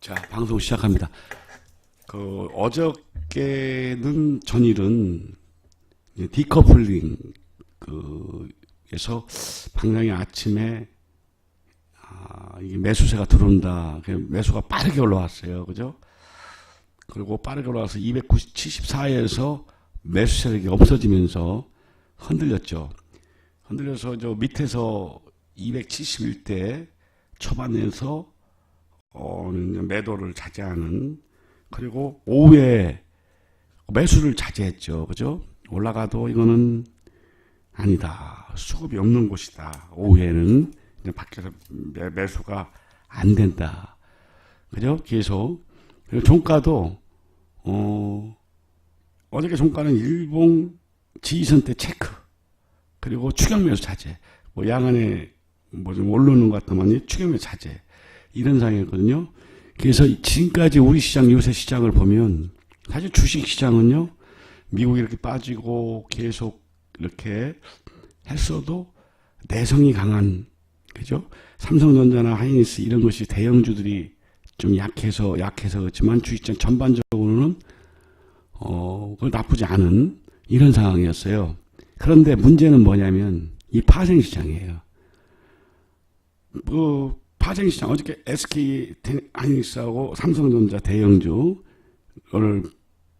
자, 방송 시작합니다. 그 어저께는 전일은 디커플링 그에서 방랑이 아침에 아, 이 매수세가 들어온다. 그 매수가 빠르게 올라왔어요. 그죠? 그리고 빠르게 올라와서 274에서 매수 세력이 없어지면서 흔들렸죠. 흔들려서 저 밑에서 271대 초반에서 어, 매도를 자제하는 그리고 오후에 매수를 자제했죠. 그죠? 올라가도 이거는 아니다. 수급이 없는 곳이다. 오후에는 이제 밖에서 매, 매수가 안 된다. 그죠? 계속. 그리고 종가도 어, 어저께 종가는 일봉 지지선 때 체크. 그리고 추경 매수 자제. 뭐 양안에 뭐좀 오르는 것 같더만요. 추경 매수 자제. 이런 상황이거든요. 그래서 지금까지 우리 시장 요새 시장을 보면 사실 주식 시장은요. 미국이 이렇게 빠지고 계속 이렇게 했어도 내성이 강한 그죠? 삼성전자나 하이닉스 이런 것이 대형주들이 좀 약해서 약해서 그렇지만 주식시장 전반적으로는 어, 그 나쁘지 않은 이런 상황이었어요. 그런데 문제는 뭐냐면 이 파생 시장이에요. 그 파생 시장 어저께 SK 하이닉스하고 삼성전자 대형주를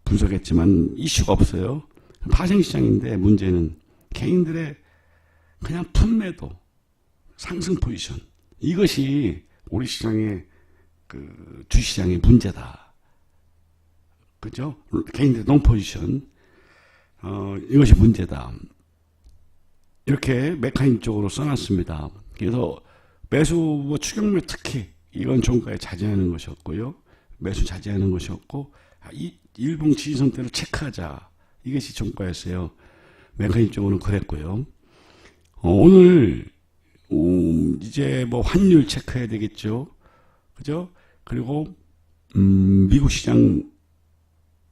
분석했지만 이슈가 없어요. 파생 시장인데 문제는 개인들의 그냥 푼매도 상승 포지션 이것이 우리 시장의 그 주시장의 문제다. 그죠? 개인들 롱 포지션 어, 이것이 문제다. 이렇게 메카닉적으로 써놨습니다. 그래서 매수 뭐 추경매 특히 이건 종가에 자제하는 것이었고요. 매수 자제하는 것이었고 아, 이 일봉 지지선 대로 체크하자 이것이 종가였어요. 메카닉적으로는 그랬고요. 어, 오늘 음, 이제 뭐 환율 체크해야 되겠죠. 그죠? 그리고 음, 미국 시장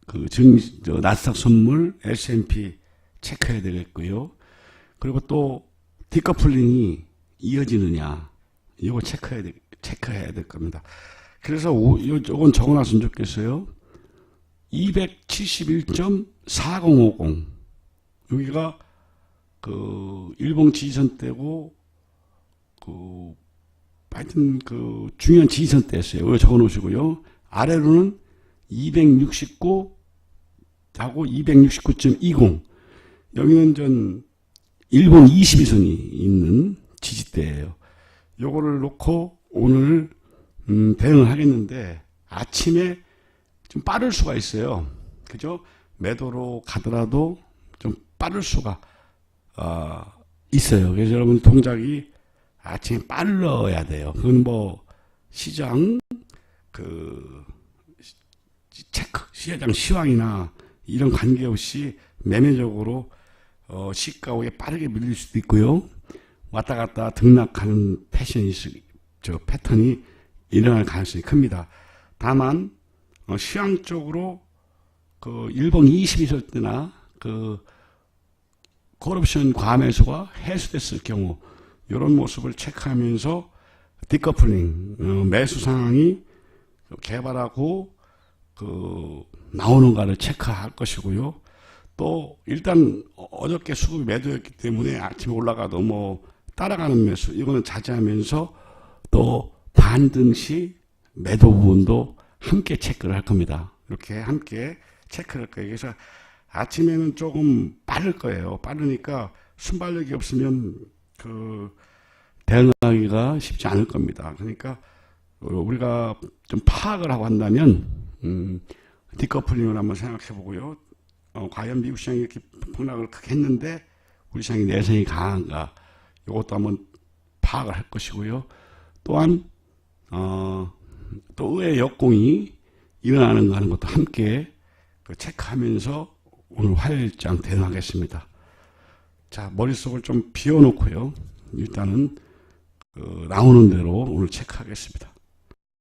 그 증, 저, 나스닥 선물 S&P 체크해야 되겠고요. 그리고 또 디커플링이 이어지느냐 이거 체크해야 돼, 체크해야 될 겁니다. 그래서 오, 요건 적어놨으면 좋겠어요. 271.4050 여기가 그 일본 지지선 때고 그 하여튼 그 중요한 지지선 때였어요. 여기 적어 놓으시고요. 아래로는 269 하고 269.20 여기는 전 일본 22선이 있는 지지대예요. 요거를 놓고 오늘 음, 대응을 하겠는데 아침에 좀 빠를 수가 있어요. 그죠? 매도로 가더라도 좀 빠를 수가 어, 있어요. 그래서 여러분 동작이 아침에 빨라야 돼요. 그건 뭐 시장 그 체크 시장 시황이나 이런 관계없이 매매적으로 어, 시가오에 빠르게 밀릴 수도 있고요. 왔다 갔다 등락하는 패션이 저 패턴이 일어날 가능성이 큽니다. 다만 어, 시황적으로 그 일본 22설 때나 그 corruption 과매수가 해소됐을 경우 이런 모습을 체크하면서 디커플링 어, 매수 상황이 개발하고 그 나오는가를 체크할 것이고요. 또 일단 어저께 수급이 매도였기 때문에 아침에 올라가도 뭐 따라가는 매수 이거는 자제하면서 또 반등시 매도 부분도 함께 체크를 할 겁니다. 이렇게 함께 체크를 할 거예요. 그래서 아침에는 조금 빠를 거예요. 빠르니까 순발력이 없으면 그 대응하기가 쉽지 않을 겁니다. 그러니까 우리가 좀 파악을 하고 한다면 음, 디커플링을 한번 생각해 보고요. 어, 과연 미국 시장이 이렇게 폭락을 크게 했는데 우리 시장이 내성이 강한가 이것도 한번 파악을 할 것이고요. 또한 어, 또 의회 역공이 일어나는가 하는 것도 함께 그 체크하면서 오늘 화요일장 대응하겠습니다. 자 머릿속을 좀 비워놓고요. 일단은 그 나오는 대로 오늘 체크하겠습니다.